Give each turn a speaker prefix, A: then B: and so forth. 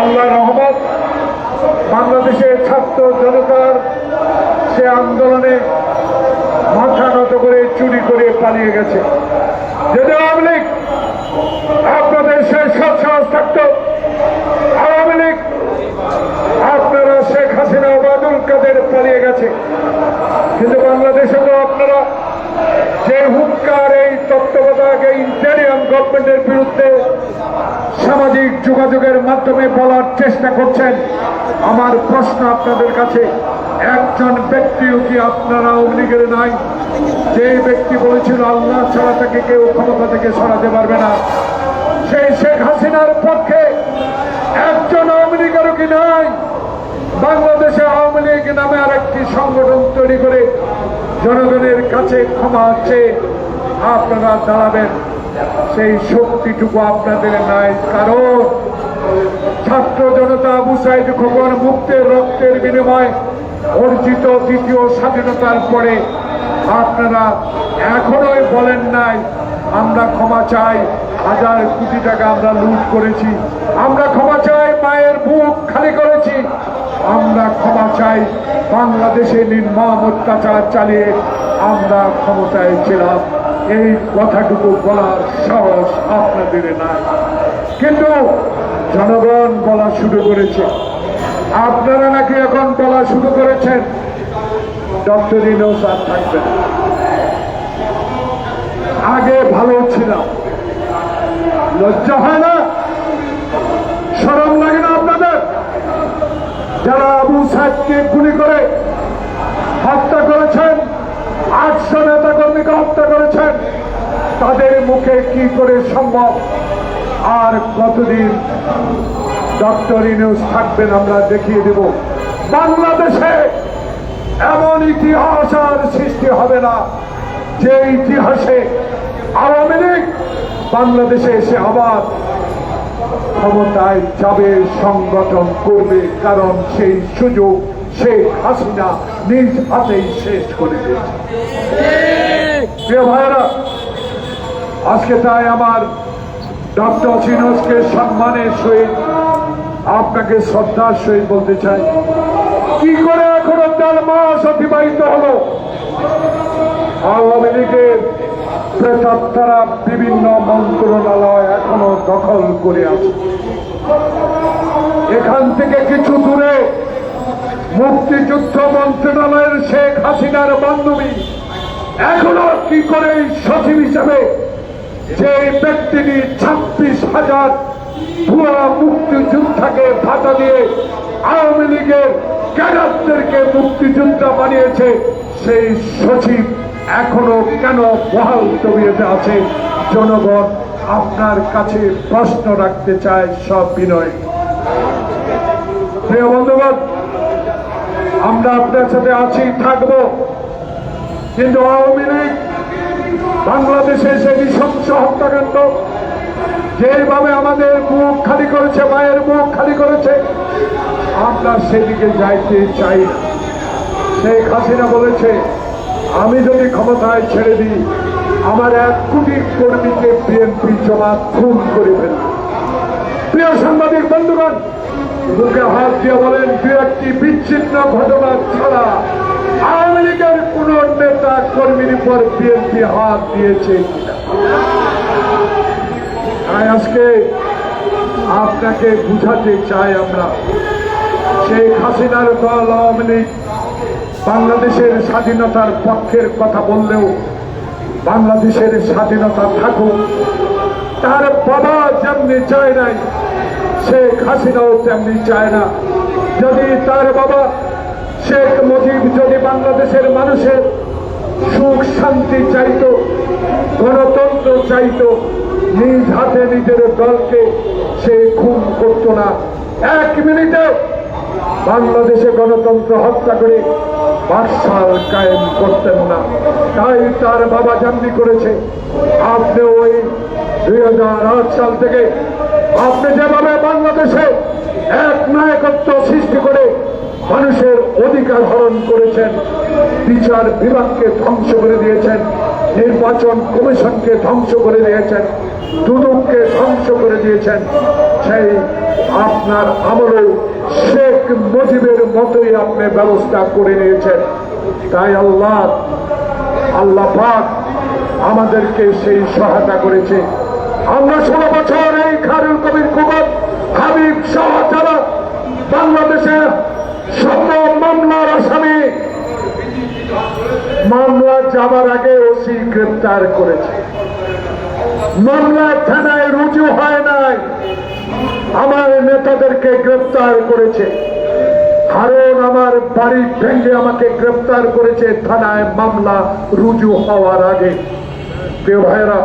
A: আল্লাহ রহমত, বাংলাদেশের ছাত্র জনতার সে আন্দোলনে মাথা নত করে, চুরি করে পালিয়ে গেছে। যদি আওয়ামী লীগ আপনাদের শেষ সৎসাহস থাকত, আওয়ামী লীগ আপনারা শেখ হাসিনা ওবায়দুল কাদের পালিয়ে গেছে। কিন্তু বাংলাদেশে তো আপনারা যে হুঙ্কার, এই তত্ত্বাবধায়ক এই ইন্টেরিয়াম গভর্নমেন্টের বিরুদ্ধে সামাজিক যোগাযোগের মাধ্যমে বলার চেষ্টা করছেন। আমার প্রশ্ন আপনাদের কাছে, একজন ব্যক্তিও কি আপনারা লীগের নাই? যে ব্যক্তি বলেছিল, আল্লাহ ছাড়া তাকে কেউ ক্ষমতা থেকে সরাতে পারবে না। সেই শেখ হাসিনার পক্ষে একজন আওয়ামী কি নাই? বাংলাদেশে আওয়ামী লীগ নামে আরেকটি সংগঠন তৈরি করে জনগণের কাছে ক্ষমা চেয়ে আপনারা দাঁড়াবেন। সেই শক্তিটুকু আপনাদের নাই, কারণ ছাত্র জনতা আবু সাইদ খোকন মুক্তের রক্তের বিনিময় অর্জিত দ্বিতীয় স্বাধীনতার পরে আপনারা এখনোই বলেন নাই, আমরা ক্ষমা চাই, হাজার কোটি টাকা আমরা লুট করেছি, আমরা ক্ষমা চাই, মায়ের বুক খালি করেছি, আমরা ক্ষমা চাই, বাংলাদেশে নির্মম অত্যাচার চালিয়ে আমরা ক্ষমতায় ছিলাম। এই কথাটুকু বলার সাহস আপনাদের নাই। কিন্তু জনগণ বলা শুরু করেছে। আপনারা নাকি এখন বলা শুরু করেছেন? ডক্টর ইনোস আর থাকবে আগে ভালো ছিলাম। লজ্জা হয় না? সরম লাগে না আপনাদের? যারা আবু সাহেবকে গুলি করে হত্যা করেছেন আটশো নেতা কর্মীকে হত্যা করেছেন। তাদের মুখে কি করে সম্ভব? আর কতদিন ডক্টর ইনিউস থাকবেন আমরা দেখিয়ে দেব। বাংলাদেশে এমন ইতিহাস আর সৃষ্টি হবে না, যে ইতিহাসে আওয়ামী লীগ বাংলাদেশে এসে আবার ক্ষমতায় যাবে, সংগঠন করবে, কারণ সেই সুযোগ শেখ হাসিনা নিজ হাতেই শেষ করে দিয়েছে। আজকে তাই আমার ডক্টর সিনোসকে সম্মানের সহিত আপনাকে শ্রদ্ধার সহিত বলতে চাই। কি করে এখনও চার মাস অতিবাহিত হলো? আওয়ামী লীগের প্রেতাত্মারা বিভিন্ন মন্ত্রণালয় এখনও দখল করে আছে। এখান থেকে কিছু দূরে মুক্তিযুদ্ধ মন্ত্রণালয়ের শেখ হাসিনার বান্ধবী। এখনও কি করে সচিব হিসাবে যে ব্যক্তিটি ছাব্বিশ হাজার ভুয়া মুক্তিযোদ্ধাকে ভাতা দিয়ে আওয়ামী লীগের ক্যাডারদেরকে মুক্তিযোদ্ধা বানিয়েছে, সেই সচিব এখনও কেন বহাল তবিয়তে আছে? জনগণ আপনার কাছে প্রশ্ন রাখতে চায় সব বিনয়। প্রিয় বন্ধুগণ আমরা আপনার সাথে আছি, থাকব। কিন্তু আওয়ামী লীগ বাংলাদেশে সে নৃশংস হত্যাকাণ্ড, যেভাবে আমাদের মুখ খালি করেছে, মায়ের মুখ খালি করেছে, আমরা সেদিকে যাইতে চাই না। শেখ হাসিনা বলেছে, আমি যদি ক্ষমতায় ছেড়ে দিই, আমার এক কোটি কর্মীকে বিএনপি জমা খুন করে ফেলবে। প্রিয় সাংবাদিক, বন্ধুগণ মুখে হাত দিয়ে বলেন দু একটি বিচ্ছিন্ন ঘটনা ছাড়া আওয়ামী লীগের কোন নেতা কর্মীর উপর বিএনপি হাত দিয়েছে তাই আজকে আপনাকে বুঝাতে চাই আমরা সেই হাসিনার দল আওয়ামী লীগ বাংলাদেশের স্বাধীনতার পক্ষের কথা বললেও বাংলাদেশের স্বাধীনতা থাকুক, তার বাবা যেমনি চায় নাই শেখ হাসিনাও তেমনি চায় না। যদি তার বাবা শেখ মুজিব, যদি বাংলাদেশের মানুষের সুখ শান্তি চাইতো, গণতন্ত্র চাইতো, নিজ হাতে নিজের দলকে সে খুন করতো না। এক মিনিটে বাংলাদেশে গণতন্ত্র হত্যা করে বাকশাল কায়েম করতেন না। তাই তার বাবা জানবি করেছে। আপনি ওই দুই হাজার আট সাল থেকে আপনি যেভাবে বাংলাদেশে এক নায়কত্ব সৃষ্টি করে মানুষের অধিকার হরণ করেছেন, বিচার বিভাগকে ধ্বংস করে দিয়েছেন, নির্বাচন কমিশনকে ধ্বংস করে দিয়েছেন, দুদককে ধ্বংস করে দিয়েছেন, সেই আপনার আমলেও শেখ মুজিবের মতোই আপনি ব্যবস্থা করে নিয়েছেন। তাই আল্লাহ আল্লাহ পাক আমাদেরকে সেই সহায়তা করেছে। আমরা ষোলো বছর এই খারুল কবির কুমার হাবিব শাহ যারা বাংলাদেশের সব মামলার আসামি। মামলা যাবার আগে ওসি গ্রেপ্তার করেছে। মামলা থানায় রুজু হয় নাই। আমার নেতাদেরকে গ্রেপ্তার করেছে। কারণ আমার বাড়ি ভেঙে আমাকে গ্রেপ্তার করেছে। থানায় মামলা রুজু হওয়ার আগে। প্রিয় ভাইরা